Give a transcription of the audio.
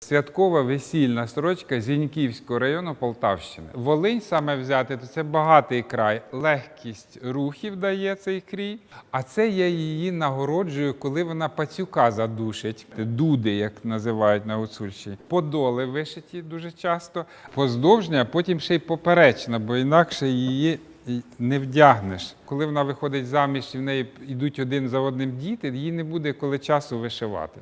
Святкова весільна сорочка Зіньківського району Полтавщини. Волинь саме взяти, то це багатий край, легкість рухів дає цей крій. А це я її нагороджую, коли вона пацюка задушить. Дуди, як називають на гуцульщині. Подоли вишиті дуже часто, поздовжня, а потім ще й поперечна, бо інакше її і не вдягнеш. Коли вона виходить заміж і в неї йдуть один за одним діти, їй не буде коли часу вишивати.